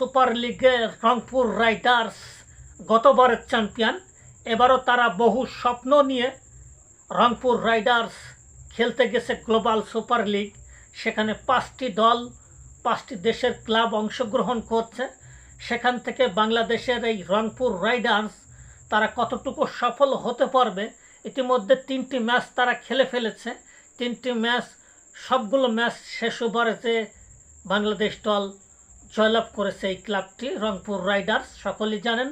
Super লিগে Rangpur Riders গতবারের champion. এবারও তারা বহু স্বপ্ন নিয়ে রংপুর রাইডার্স খেলতে গেছে গ্লোবাল সুপার লিগ। সেখানে পাঁচটি দল, পাঁচটি দেশের ক্লাব অংশগ্রহণ করছে। সেখান থেকে বাংলাদেশের এই রংপুর রাইডার্স তারা কতটুকু সফল হতে পারবে, ইতিমধ্যে তিনটি ম্যাচ তারা খেলে ফেলেছে। তিনটি ম্যাচ, সবগুলো ম্যাচ শেষ ওভারেতে বাংলাদেশ দল জয়লাভ করেছে এই ক্লাবটি। রংপুর রাইডার্স, সকলেই জানেন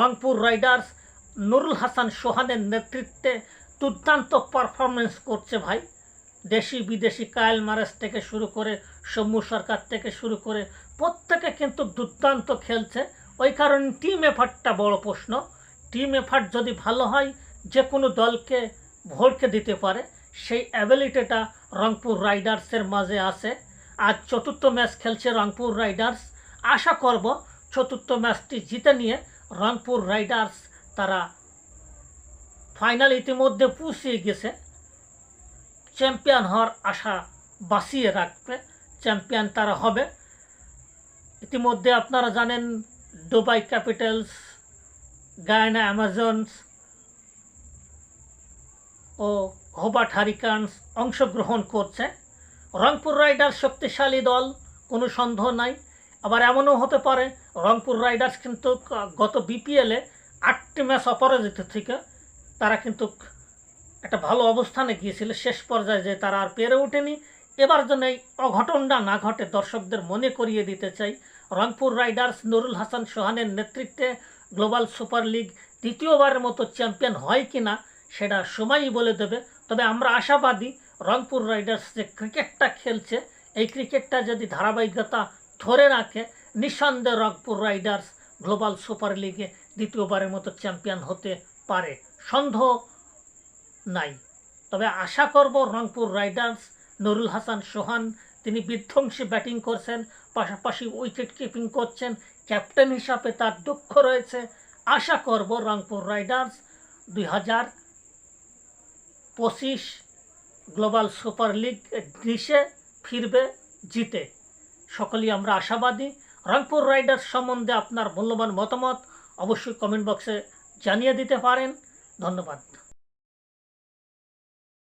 রংপুর রাইডার্স নুরুল হাসান সোহানের নেতৃত্বে দুর্দান্ত পারফরমেন্স করছে ভাই। দেশি বিদেশি কায়েল মারেস থেকে শুরু করে সৌম্য সরকার থেকে শুরু করে প্রত্যেকে কিন্তু দুর্দান্ত খেলছে। ওই কারণে টিম এফার্টটা বড় প্রশ্ন। টিম এফার্ট যদি ভালো হয়, যে কোনো দলকে ভোটকে দিতে পারে। সেই অ্যাবিলিটিটা রংপুর রাইডার্সের মাঝে আছে। আজ চতুর্থ ম্যাচ খেলছে রংপুর রাইডার্স। আশা করব চতুর্থ ম্যাচটি জিতে নিয়ে রংপুর রাইডার্স তারা ফাইনাল ইতিমধ্যে পৌঁছিয়ে গেছে। চ্যাম্পিয়ন হওয়ার আশা বাঁচিয়ে রাখবে। চ্যাম্পিয়ন তারা হবে। ইতিমধ্যে আপনারা জানেন দুবাই ক্যাপিটালস, গায়না অ্যামাজনস ও হোবার্ট হারিকানস অংশগ্রহণ করছে। রংপুর রাইডার্স শক্তিশালী দল, কোনো সন্দেহ নাই। আবার এমনও হতে পারে, রংপুর রাইডার্স কিন্তু গত বিপিএলে আটটি ম্যাচ অপরাজিত থেকে তারা কিন্তু একটা ভালো অবস্থানে গিয়েছিল। শেষ পর্যায়ে যে তারা আর পেরে ওঠেনি। এবার যেন এই অঘটনটা না ঘটে, দর্শকদের মনে করিয়ে দিতে চাই। রংপুর রাইডার্স নুরুল হাসান সোহানের নেতৃত্বে গ্লোবাল সুপার লিগ দ্বিতীয়বারের মতো চ্যাম্পিয়ন হয় কি না সেটা সময়ই বলে দেবে। তবে আমরা আশাবাদী রংপুর রাইডার্স যে ক্রিকেটটা খেলছে, এই ক্রিকেটটা যদি ধারাবাহিকতা ধরে রাখে, নিঃসন্দেহে রংপুর রাইডার্স গ্লোবাল সুপার লিগে দ্বিতীয়বারের মতো চ্যাম্পিয়ন হতে পারে। সন্দেহ নাই। তবে আশা করব রংপুর রাইডার্স, নুরুল হাসান সোহান, তিনি বিধ্বংসী ব্যাটিং করছেন, পাশাপাশি উইকেট কিপিং করছেন, ক্যাপ্টেন হিসাবে তার দক্ষ রয়েছে। আশা করব রংপুর রাইডার্স দুই হাজার পঁচিশ গ্লোবাল সুপার লিগ গ্রীষে ফিরবে, জিতে। সকলেই আমরা আশাবাদী। রংপুর রাইডার্স সম্বন্ধে আপনার মূল্যবান মতামত অবশ্যই কমেন্ট বক্সে জানিয়ে দিতে পারেন। ধন্যবাদ।